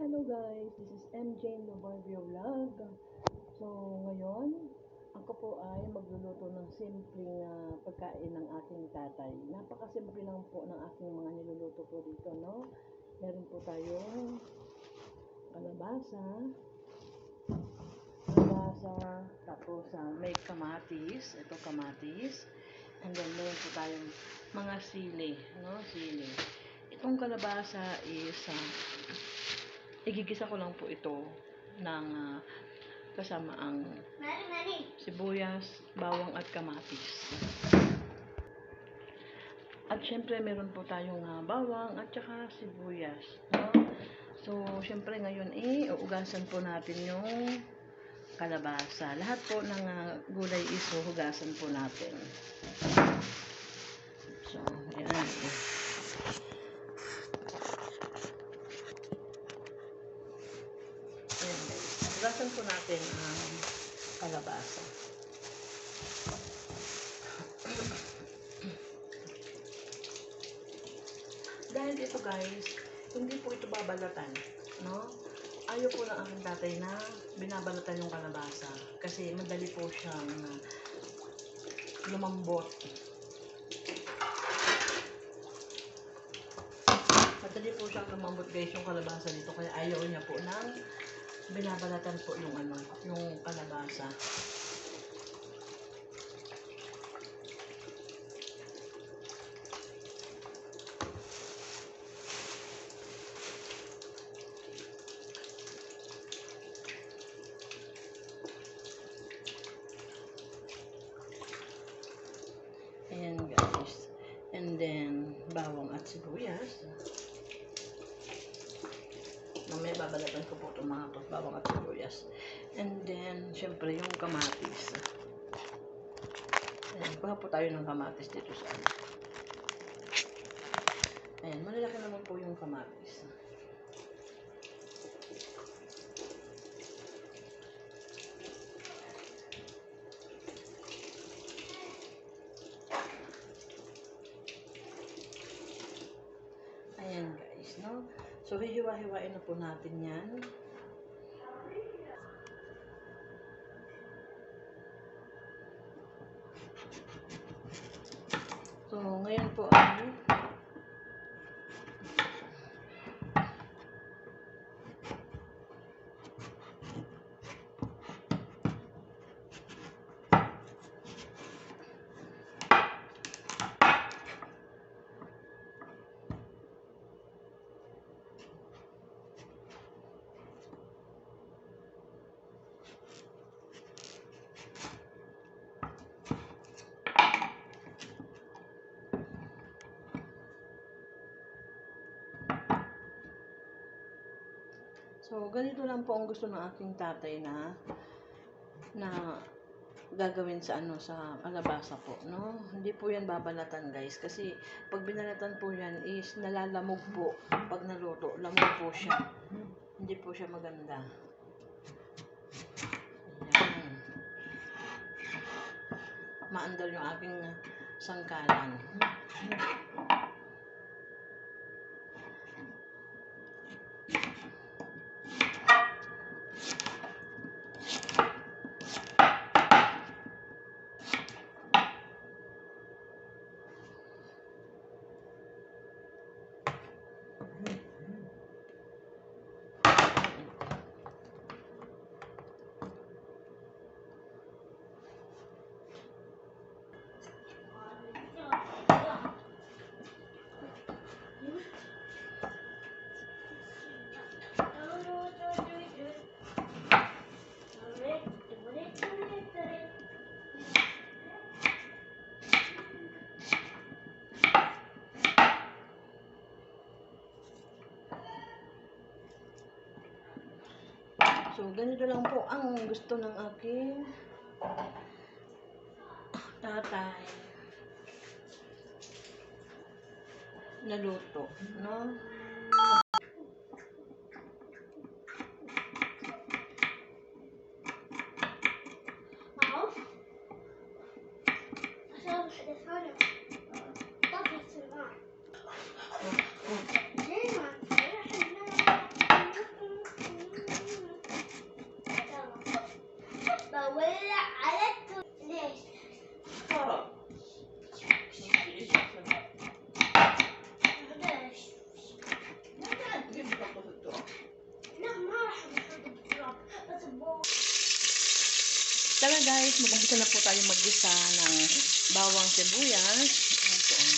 Hello guys, this is MJ Nobarbio Vlog. So ngayon, ako po ay magluluto ng simpleng ah, pagkain ng aking tatay. Napakasimple lang po ng aking mga niluluto po dito, no? Meron po tayong kalabasa, kalabasa, tapos ah, may kamatis, ito kamatis, and then meron po tayong mga sili, no? Sili. Itong kalabasa is ah, igigisa ko lang po ito ng ah, kasama ang sibuyas, bawang at kamatis. At syempre meron po tayong ah, bawang at saka sibuyas. No? So, syempre ngayon eh, uugasan po natin yung kalabasa. Lahat po ng ah, gulay is huhugasan po natin. So. Ayan. Hugasan po natin ang kalabasa. Dahil ito guys, hindi po ito babalatan, no? Ayaw po ng aking tatay na binabalatan yung kalabasa kasi madali po siyang uh, lumambot. Madali po siyang lumambot guys yung kalabasa dito kaya ayaw niya po ng binabalatan po yung ano, yung kalabasa. Ayan guys. And then, bawang at sibuyas. Babalatan ko po itong mga to, bawang at sibuyas. And then, syempre, yung kamatis. Ayan, kuha po tayo ng kamatis dito sa ano. Ayan, malalaki naman po yung kamatis. Ayan guys, no? So, hihiwa-hiwain na po natin yan. So, ngayon po ay So, ganito lang po ang gusto ng aking tatay na na gagawin sa ano sa kalabasa po, no? Hindi po 'yan babalatan, guys, kasi pag binalatan po 'yan is nalalamog po pag naluto. Lamog po siya. Hindi po siya maganda. Ayan. Maandal yung aking sangkalan. So, ganito lang po ang gusto ng aking tatay na luto, no? Schau, das vorne. Das guys, mag-umpisa na po tayo maggisa ng bawang sibuyas. Ayan po. oh.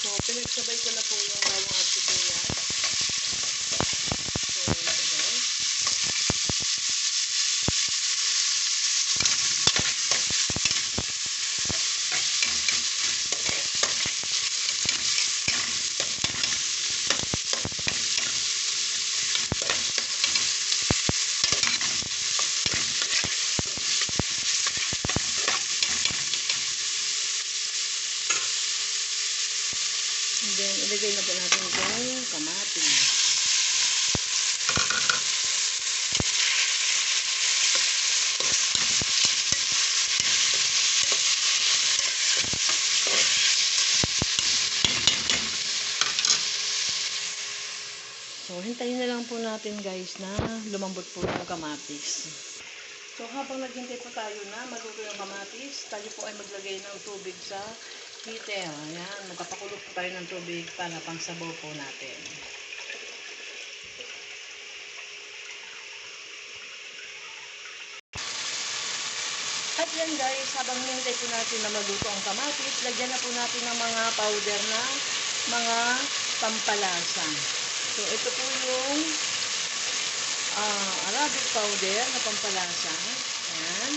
So, pinagsabay ko na po yung bawang at sibuyas. So, ayan po guys. And then, ilagay na po natin yung kamatis. So, hintayin na lang po natin guys na lumambot po yung kamatis. So, habang naghintay po tayo na maluto yung kamatis, tayo po ay maglagay ng tubig sa heater. Ayan, magpapakulo po tayo ng tubig para pang sabaw po natin. At yan guys, habang hinintay po natin na maluto ang kamatis, lagyan na po natin ng mga powder na mga pampalasa. So, ito po yung ah, Arabic powder na pampalasa. Ayan.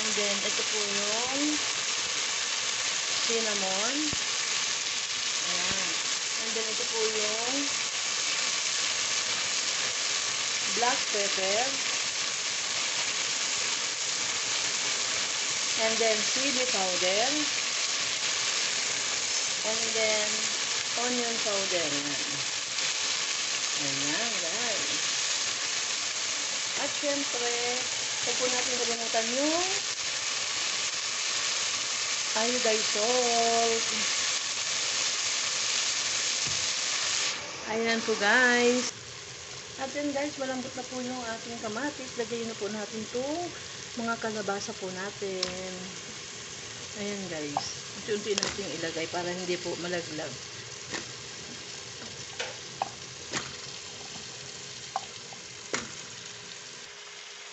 And then, ito po yung cinnamon. Ayan. And then, ito po yung black pepper. And then, chili powder. And then, onion powder. Ayan. Guys. At syempre, huwag po natin kalimutan yung iodized salt. Ayan po guys. At yan guys, malambot na po yung ating kamatis. Lagyan na po natin itong mga kalabasa po natin. Ayan guys. Unti-unti natin ilagay para hindi po malaglag.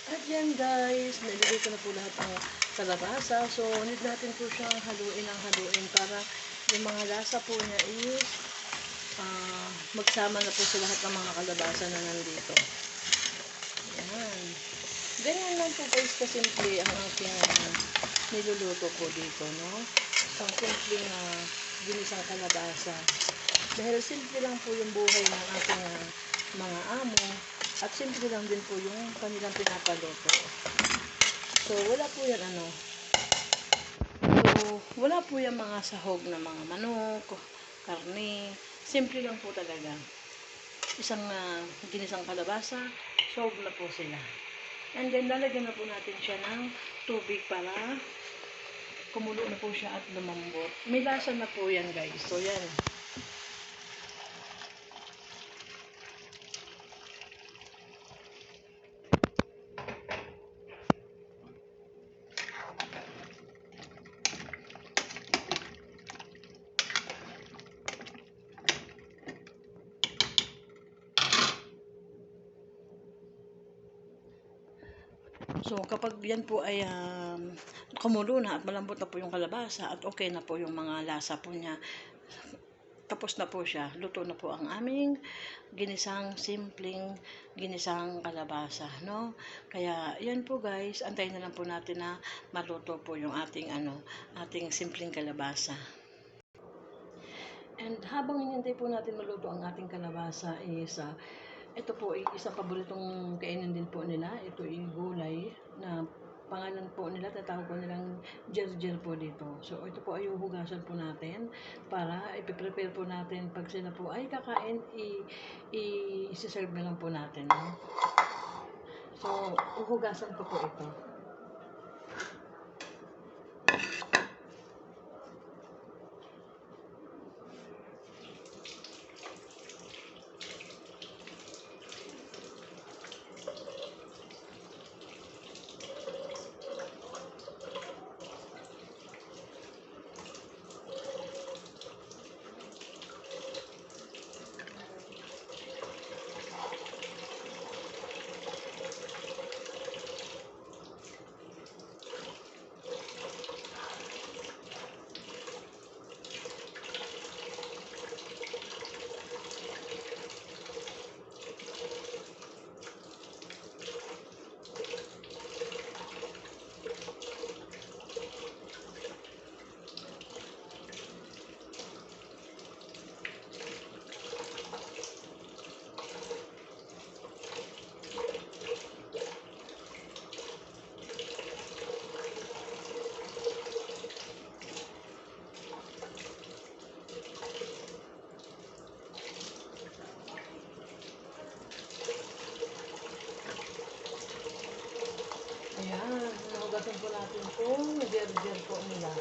At yan guys, nailagay ko na po lahat ng kalabasa. So, need natin po siyang haluin ang haluin para yung mga lasa po niya is ah, magsama na po sa lahat ng mga kalabasa na nandito. Yan. Ganyan lang po guys kasimple ang aking ah, niluluto po dito, no? Ang simpleng uh, ginisang kalabasa. Dahil simple lang po yung buhay ng ating ah, mga amo at simple lang din po yung kanilang pinapaluto. So, wala po yan ano. So, wala po yung mga sahog na mga manok, karne. Simple lang po talaga. Isang uh, ginisang kalabasa, solve na po sila. And then, lalagyan na po natin siya ng tubig para kumulo na po siya at lumambot. May lasa na po yan, guys. So, yan. So, kapag yan po ay um, kumulo na at malambot na po yung kalabasa at okay na po yung mga lasa po niya, tapos na po siya. Luto na po ang aming ginisang simpleng ginisang kalabasa, no? Kaya, yan po guys, antayin na lang po natin na maluto po yung ating ano, ating simpleng kalabasa. And habang hinintay po natin maluto ang ating kalabasa is ah, ito po ay isang paboritong kainin din po nila. Ito ay gulay na pangalan po nila, tatawag po nilang jerjer po dito. So, ito po ay huhugasan po natin para ipiprepare po natin pag sila po ay kakain, i, i, isi-serve na lang po natin. No? So, uhugasan ko po ito. Natin kung gerger po nila.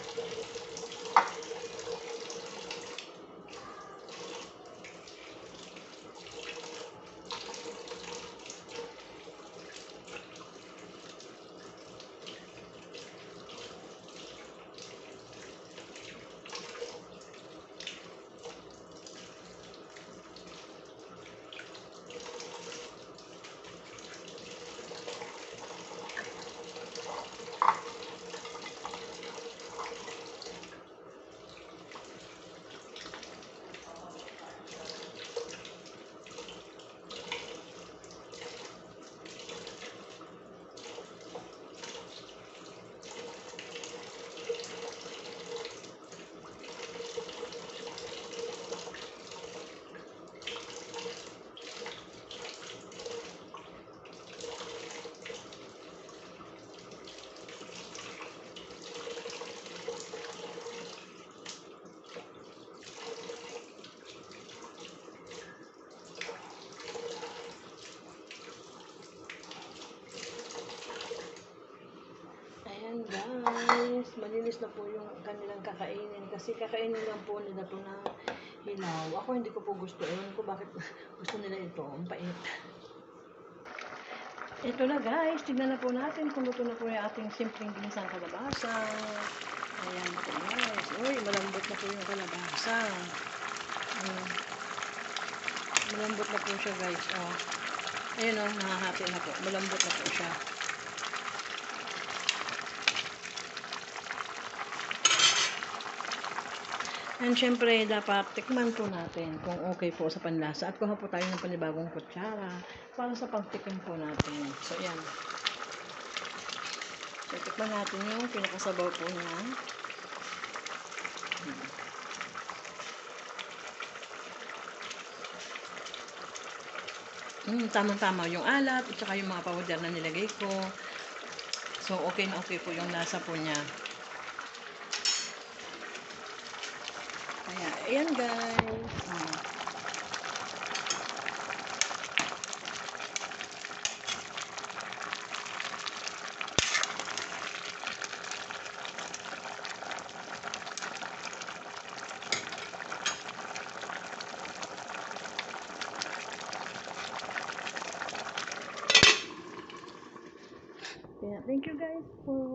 Ayan guys, malinis na po yung kanilang kakainin kasi kakainin lang po nila to na hilaw. Ako hindi ko po gusto. Ewan ko bakit gusto nila ito. Ang pait. Ito na guys, tignan na po natin kung luto na po yung ating simpleng ginisang kalabasa. Ayan po guys. Uy, malambot na po yung kalabasa. Ayan. Malambot na po siya guys. Oh. Ayun oh, nahahati na po. Malambot na po siya. And syempre, dapat tikman po natin kung okay po sa panlasa. At kuha po tayo ng panibagong kutsara para sa pagtikim po natin. So, yan. So, tikman natin yung pinakasabaw po niya. Hmm. Hmm, tamang-tama yung alat at saka yung mga powder na nilagay ko. So, okay na okay po yung lasa po niya. Ayan guys. Ah. Kaya, thank you guys for